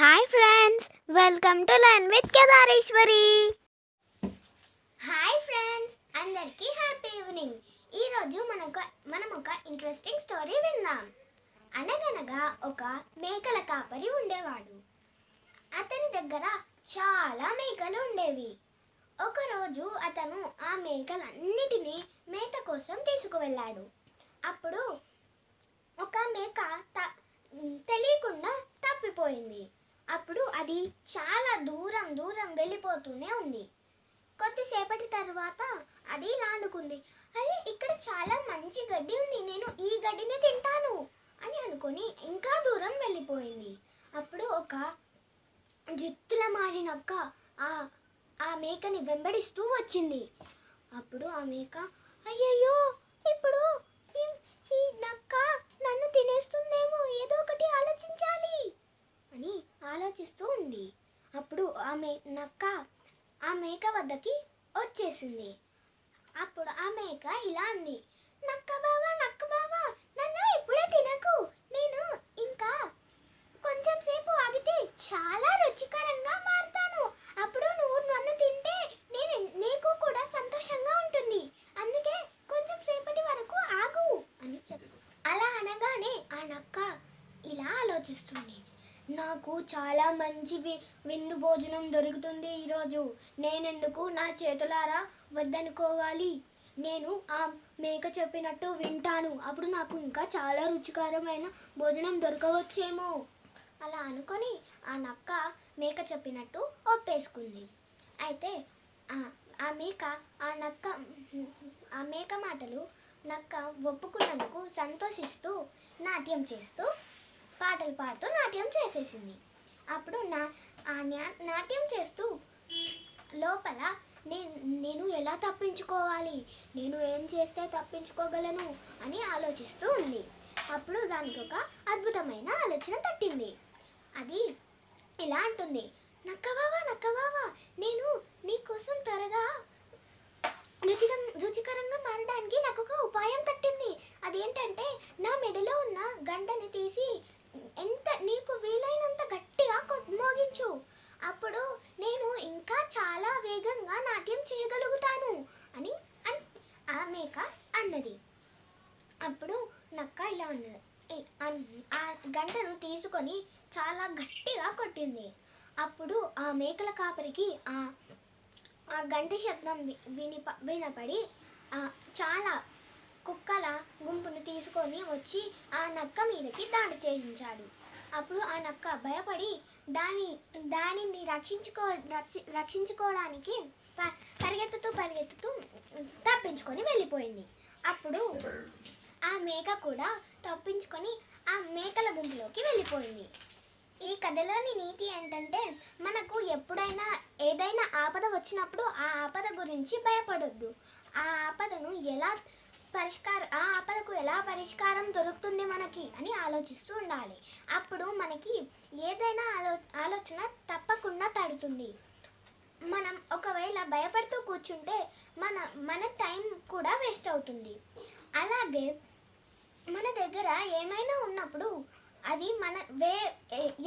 Hi friends welcome to learn with Kedareswari. Hi friends అందరికీ happy evening. ఈరోజు మనకు మనం ఒక ఇంట్రెస్టింగ్ స్టోరీ విందాం. అనగనగా ఒక మేకల కాపరి ఉండేవాడు. అతని దగ్గర చాలా మేకలు ఉండేవి. ఒకరోజు అతను ఆ మేకలన్నిటినీ మేత కోసం తీసుకువెళ్ళాడు. అప్పుడు ఒక మేక త తెలియకుండా తప్పిపోయింది. అప్పుడు అది చాలా దూరం దూరం వెళ్ళిపోతూనే ఉంది. కొద్దిసేపటి తర్వాత అది లాండుకుంది అరే ఇక్కడ చాలా మంచి గడ్డి ఉంది. నేను ఈ గడ్డిని తింటాను అని అనుకొని ఇంకా దూరం వెళ్ళిపోయింది. అప్పుడు ఒక జిత్తుల మారినక్క ఆ ఆ మేకని వెంబడిస్తూ వచ్చింది. అప్పుడు ఆ మేక అయ్యయ్యో! ఇప్పుడు ఈ- నక్క నన్ను తినేస్తుందేమో ఆలోచిస్తూ అప్పుడు ఆ మే నక్క ఆ మేక వద్దకి వచ్చేసింది. అప్పుడు ఆ మేక ఇలా అంది నక్క బావా నక్క బావా నన్ను ఇప్పుడే తినకు. నేను ఇంకా కొంచెం సేపు ఆగితే చాలా రుచికరంగా మారుతాను. అప్పుడు నువ్వు నన్ను తింటే నేను నీకు కూడా సంతోషంగా ఉంటుంది. అందుకే కొంచెం సేపటి వరకు ఆగు అని చెప్పు అలా అనగానే ఆ నక్క ఇలా ఆలోచిస్తుంది. నాకు చాలా మంచి వి- విందు భోజనం దొరుకుతుంది ఈరోజు. నేనెందుకు నా చేతులారా వద్దనుకోవాలి? నేను ఆ మేక చెప్పినట్టు వింటాను. అప్పుడు నాకు ఇంకా చాలా రుచికరమైన భోజనం దొరకవచ్చేమో. అలా అనుకొని ఆ నక్క మేక చెప్పినట్టు ఒప్పేసుకుంది. అయితే ఆ- ఆ మేక ఆ నక్క ఆ మేక మాటలు నక్క ఒప్పుకున్నందుకు సంతోషిస్తూ నాట్యం చేస్తూ పాటలు పాడుతూ నాట్యం చేసేసింది. అప్పుడు నా ఆ నాట్యం చేస్తూ లోపల నేను నేను ఎలా తప్పించుకోవాలి? నేను ఏం చేస్తే తప్పించుకోగలను? అని ఆలోచిస్తూ ఉంది. అప్పుడు దానికి ఒక అద్భుతమైన ఆలోచన తట్టింది. అది ఇలా అంటుంది. నక్కవావా నక్కవావా నేను నీకోసం త్వరగా రుచిక రుచికరంగా మారడానికి నాకు ఒక ఉపాయం తట్టింది. అదేంటంటే నా మెడలో ఉన్న గంటని తీసి ఎంత నీకు వీలైనంత గట్టిగా కొట్- మోగించు అప్పుడు నేను ఇంకా చాలా వేగంగా నాట్యం చేయగలుగుతాను అని అన్- ఆ మేక అన్నది అప్పుడు నక్క ఇలా అన్నది ఏ, అన్- ఆ గంటను తీసుకొని చాలా గట్టిగా కొట్టింది. అప్పుడు ఆ మేకల కాపరికి ఆ ఆ గంట శబ్దం వి- వినిప వినపడి చాలా కుక్కల గుంపును తీసుకొని వచ్చి ఆ నక్క మీదకి దాడి చేయించాడు. అప్పుడు ఆ నక్క భయపడి దాని దానిని రక్షించుకో రక్షించుకోవడానికి ప- పరిగెత్తుతూ పరిగెత్తుతూ తప్పించుకొని వెళ్ళిపోయింది. అప్పుడు ఆ మేక కూడా తప్పించుకొని ఆ మేకల గుంపులోకి వెళ్ళిపోయింది. ఈ కథలోని నీతి ఏంటంటే మనకు ఎప్పుడైనా ఏదైనా ఆపద వచ్చినప్పుడు ఆ ఆపద గురించి భయపడొద్దు. ఆ ఆపదను ఎలా పరిష్కార ఆ ఆపదకు ఎలా పరిష్కారం దొరుకుతుంది మనకి అని ఆలోచిస్తూ ఉండాలి. అప్పుడు మనకి ఏదైనా ఆలో ఆలోచన తప్పకుండా తడుతుంది. మనం ఒకవేళ భయపడుతూ కూర్చుంటే మన మన టైం కూడా వేస్ట్ అవుతుంది. అలాగే దగ్గర ఏమైనా ఉన్నప్పుడు అది మన వే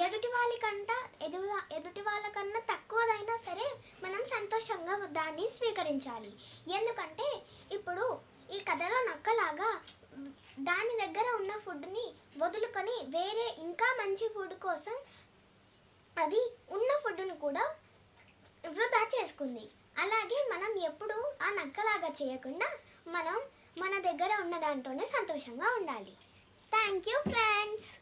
ఎదుటి వాళ్ళకంట ఎదు ఎదుటి వాళ్ళకన్నా తక్కువదైనా సరే మనం సంతోషంగా దాన్ని స్వీకరించాలి. ఎందుకంటే ఇప్పుడు ఈ కథలో నక్కలాగా దాని దగ్గర ఉన్న ఫుడ్ని వదులుకొని వేరే ఇంకా మంచి ఫుడ్ కోసం అది ఉన్న ఫుడ్ను కూడా వృధా చేసుకుంది. అలాగే మనం ఎప్పుడు ఆ నక్కలాగా చేయకుండా మనం మన దగ్గర ఉన్న దాంతోనే సంతోషంగా ఉండాలి. Thank you friends.